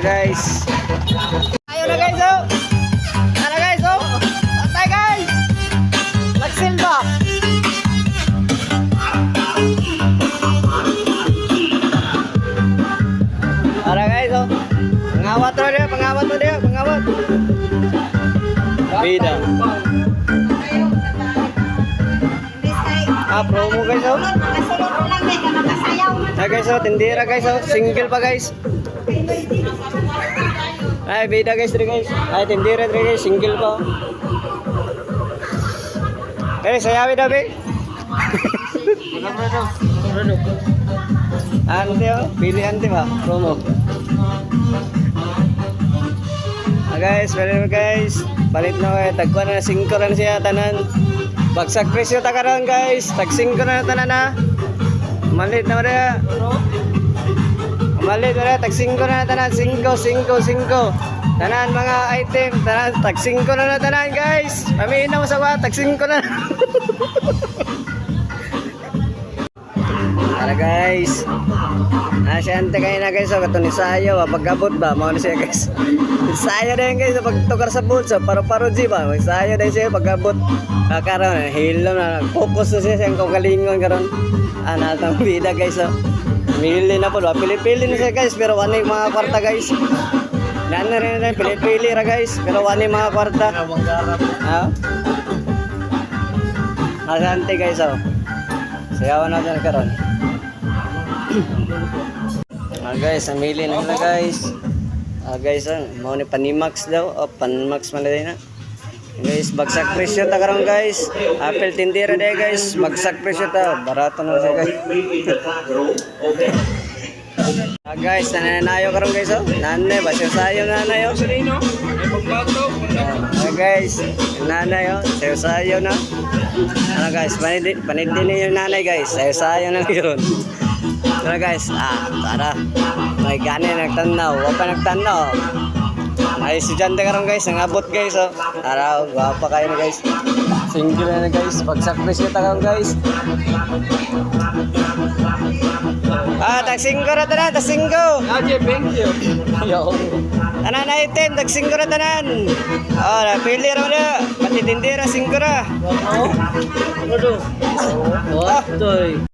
guys. Ayo na guys oh. Tara guys oh. Patay guys. Nagsilba. Tara guys oh. Pangawat mo dia, pangawat mo dia, pangawat. Bida. Ah, promo guys oh. Ah guys oh, tindira guys oh. Single pa guys. Ay, bida guys dre guys. Ay, tindira dre guys, single pa. Eh, sayawi na be. Ante oh, pili ante ba? Promo. Ah guys, pwede mo guys. Palit na kayo. Tagkuhan na 5 rin siya tanan. Bagsak presyo ta karon guys. Tag 5 na tanan na. Malit na rin. Malit na. Tag 5 na tanan. 5, 5, 5. Tanan mga item. Tanan. Tag 5 na na tanan guys. Pamihin na mo sa ba. Tag 5 na. Tara guys. Ah, siya ante kayo na guys. So, katong isayo. ah, Pagkabot ba? Mga na siya guys. Isayo na yun guys. sa Pagtukar sa bulsa. Paro-paro G ba? Isayo na yun siya. Pagkabot. Ah, karon. Hilo na. Focus na siya sa kalingon karon. Ah, natang bida guys. Oh. Mili na po. Pili-pili na siya guys. Pero yung mga kwarta guys. Yan na rin na. Pili-pili ra guys. Pero yung mga kwarta. Ha? Asante guys. Oh. Sayawan natin karon. Ah guys, amili na nila guys. Ah guys, ah, mau ni panimax daw. Oh, panmax man na. Guys, bagsak presyo ta karon guys. Apple tindira day guys. Bagsak presyo ta. Barato na siya guys. ah guys, nananayo karon guys oh. Nanay ba siya sayo nanay oh. Ah guys, nanay oh. Sayo sayo na. Ano guys, panid panid din yung nanay guys. Sayo sayo na karon. Tara guys, ah, tara. May gani nagtanaw, wa pa nagtanaw. May estudyante karon guys, ang abot guys oh. Tara, gwapa kayo na guys. Single na na guys, bagsak presyo ta karon guys. Ah, tagsingko ra tanan, tagsingko. Aje, thank you. Yo. Tanan na item, tagsingko ra tanan. Oh, napili ra mo na. Pati tindera singko ra. Ano? What? Toy.